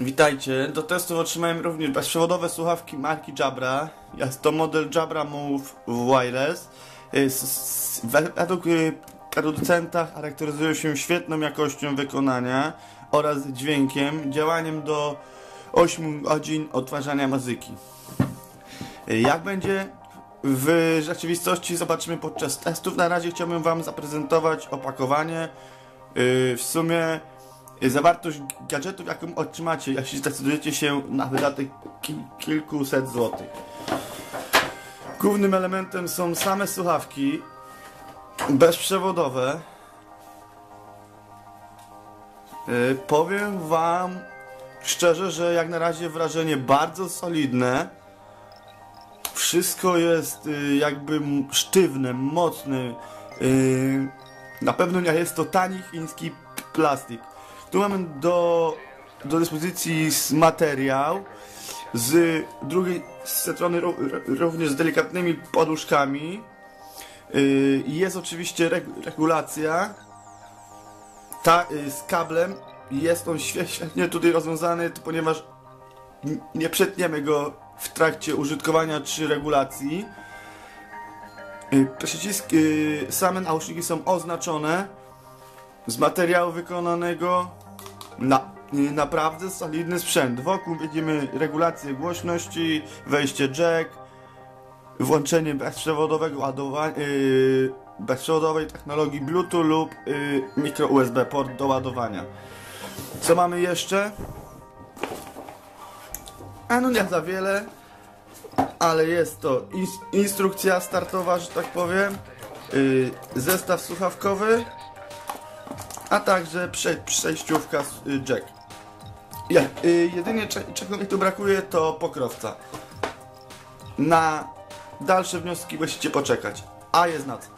Witajcie. Do testu otrzymałem również bezprzewodowe słuchawki marki Jabra. Jest to model Jabra Move Wireless. We- Według y, producenta charakteryzują się świetną jakością wykonania oraz dźwiękiem, działaniem do 8 godzin odtwarzania muzyki. Y, Jak będzie w rzeczywistości zobaczymy podczas testów. Na razie chciałbym Wam zaprezentować opakowanie. W sumie zawartość gadżetów, jaką otrzymacie, jeśli zdecydujecie się na wydatek ki- kilkuset złotych. Głównym elementem są same słuchawki bezprzewodowe. Yy, powiem Wam szczerze, że jak na razie wrażenie bardzo solidne. Wszystko jest y, jakby sztywne, mocne. Y, na pewno nie jest to tani chiński plastik. Tu mamy do, do dyspozycji materiał z drugiej strony również z delikatnymi poduszkami. Y, jest oczywiście reg- regulacja ta, y, z kablem. Jest on świe- świetnie tutaj rozwiązany, ponieważ nie przetniemy go w trakcie użytkowania czy regulacji. Y, Przyciski, same nauszniki są oznaczone z materiału wykonanego na, naprawdę solidny sprzęt. Wokół widzimy regulację głośności, wejście jack, włączenie bezprzewodowego ładowania, y, bezprzewodowej technologii Bluetooth lub y, mikro USB port do ładowania. Co mamy jeszcze? A no nie za wiele, ale jest to ins- instrukcja startowa, że tak powiem, yy, zestaw słuchawkowy, a także prze przejściówka z- y, jack. Ja, y, jedynie cze czego mi tu brakuje to pokrowca. Na dalsze wnioski musicie poczekać, a jest na co.